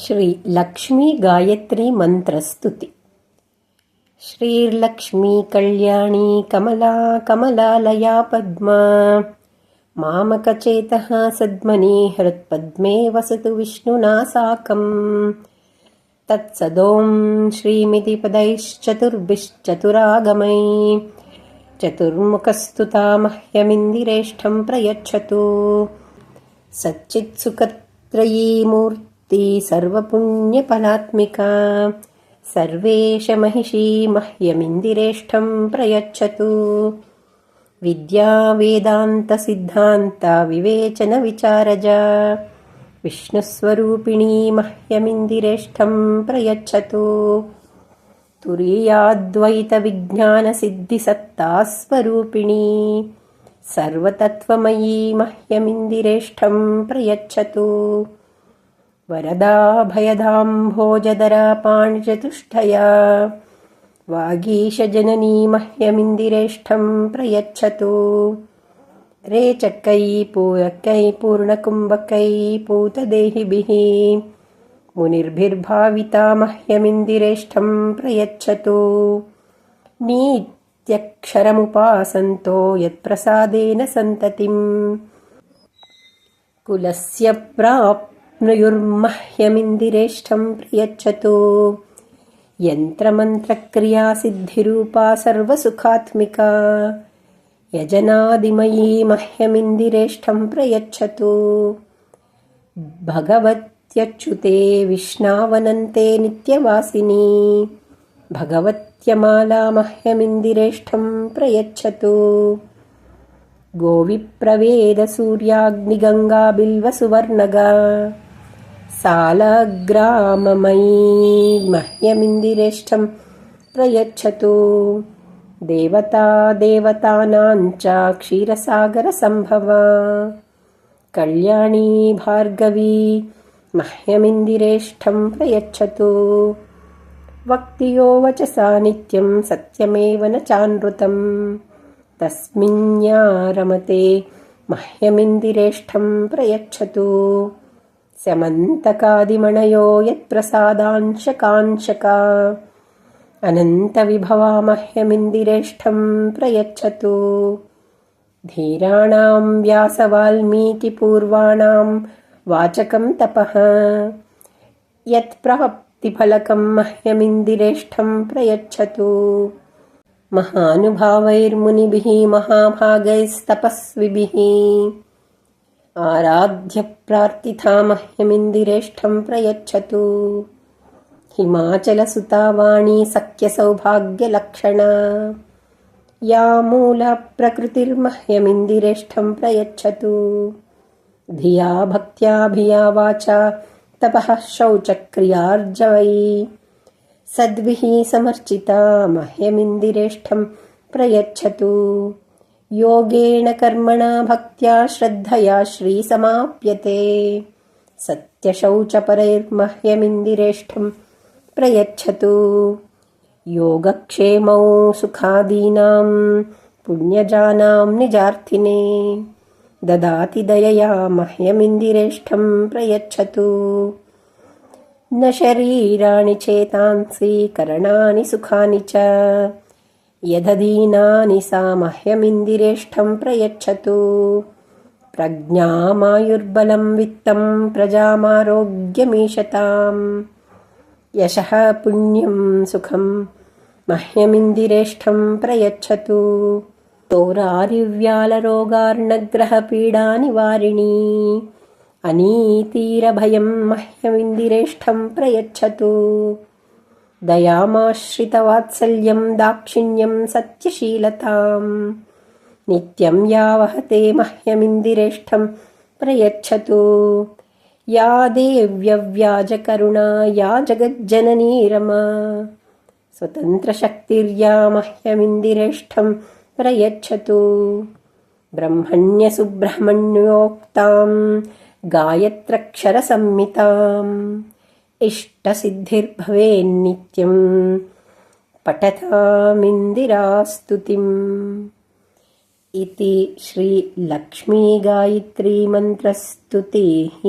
श्रीलक्ष्मीगायत्रीमन्त्रस्तुति। श्रीर्लक्ष्मी कल्याणी कमला कमलालया पद्मा। मामकचेतः सद्मनी हृत्पद्मे वसतु विष्णुना साकम् तत्सदों श्रीमिति पदैश्चतुर्भिश्चतुरागमै चतुर्मुखस्तुता मह्यमिन्दिरेष्ठं प्रयच्छतु सच्चित्सुखत्रयीमूर्ति सर्वपुण्यफलात्मिका सर्वेशमहिषी मह्यमिन्दिरेष्ठं प्रयच्छतु विद्या वेदान्तसिद्धान्ता विवेचनविचारजा विष्णुस्वरूपिणी मह्यमिन्दिरेष्ठं प्रयच्छतु तुरीयाद्वैतविज्ञानसिद्धिसत्तास्वरूपिणी सर्वतत्त्वमयी मह्यमिन्दिरेष्ठं प्रयच्छतु पूरकै पूर्णकुम्भकै पूतदेहिभिः। मुनिर्भिर्भाविता मह्यमिन्दिरेष्ठं प्रयच्छतु। नीत्यक्षरमुपासन्तो यत्प्रसादेन सन्ततिम्। कुलस्य प्राप् नुयुर्मह्यमिन्दिरेष्ठं प्रयच्छतु यन्त्रमन्त्रक्रियासिद्धिरूपा सर्वसुखात्मिका यजनादिमयी मह्यमिन्दिरेष्ठं प्रयच्छतु भगवत्यच्युते विष्णावनन्ते नित्यवासिनी भगवत्यमाला मह्यमिन्दिरेष्ठं प्रयच्छतु गोविप्रवेदसूर्याग्निगङ्गाबिल्वसुवर्णगा सालग्राममयी मह्यमिन्दिरेष्ठं प्रयच्छतु। देवता देवतानां च क्षीरसागरसम्भवा कल्याणी भार्गवी मह्यमिन्दिरेष्ठं प्रयच्छतु। वक्तियो वचसा नित्यं सत्यमेव न चानृतम्। तस्मिन्यारमते मह्यमिन्दिरेष्ठं प्रयच्छतु स्यमन्तकादिमणयो यत्प्रसादांशकांशका। अनन्तविभवा मह्यमिन्दिरेष्ठं प्रयच्छतु। धीराणां व्यासवाल्मीकिपूर्वाणां वाचकं तपः। यत्प्राप्तिफलकं मह्यमिन्दिरेष्ठं प्रयच्छतु। महानुभावैर्मुनिभिः महाभागैस्तपस्विभिः आराध्यप्रार्थिता मह्यमिन्दिरेष्ठं प्रयच्छतु। हिमाचलसुतावाणी सख्यसौभाग्यलक्षणा। या मूलप्रकृतिर्मह्यमिन्दिरेष्ठं प्रयच्छतु। धिया भक्त्या वाचा तपः शौचक्रियार्जवै। सद्भिः समर्चिता मह्यमिन्दिरेष्ठं प्रयच्छतु योगेण कर्मणा भक्त्या श्रद्धया श्रीसमाप्यते। सत्यशौचपरैर्मह्यमिन्दिरेष्ठं प्रयच्छतु। योगक्षेमौ सुखादीनां पुण्यजानां निजार्थिने। ददाति दयया प्रयच्छतु। न शरीराणि चेतांसि करणानि सुखानि च यदधीनानि सा मह्यमिन्दिरेष्ठं प्रयच्छतु प्रज्ञामायुर्बलं वित्तं प्रजामारोग्यमीशताम् यशः पुण्यं सुखं मह्यमिन्दिरेष्ठं प्रयच्छतु तोरारिव्यालरोगार्णग्रहपीडानिवारिणी अनीतीरभयं मह्यमिन्दिरेष्ठं प्रयच्छतु दयामाश्रितवात्सल्यं दाक्षिण्यं सत्यशीलताम्। नित्यं यावहते मह्यमिन्दिरेष्ठं प्रयच्छतु। या देव्यव्याजकरुणा या जगज्जननीरमा। स्वतन्त्रशक्तिर्या मह्यमिन्दिरेष्ठं प्रयच्छतु। ब्रह्मण्यसुब्रह्मण्योक्ताम् गायत्रक्षरसंहिताम् इष्टसिद्धिर्भवेन्नित्यम् पठतामिन्दिरास्तुतिम् इति श्रीलक्ष्मीगायत्रीमन्त्रस्तुतिः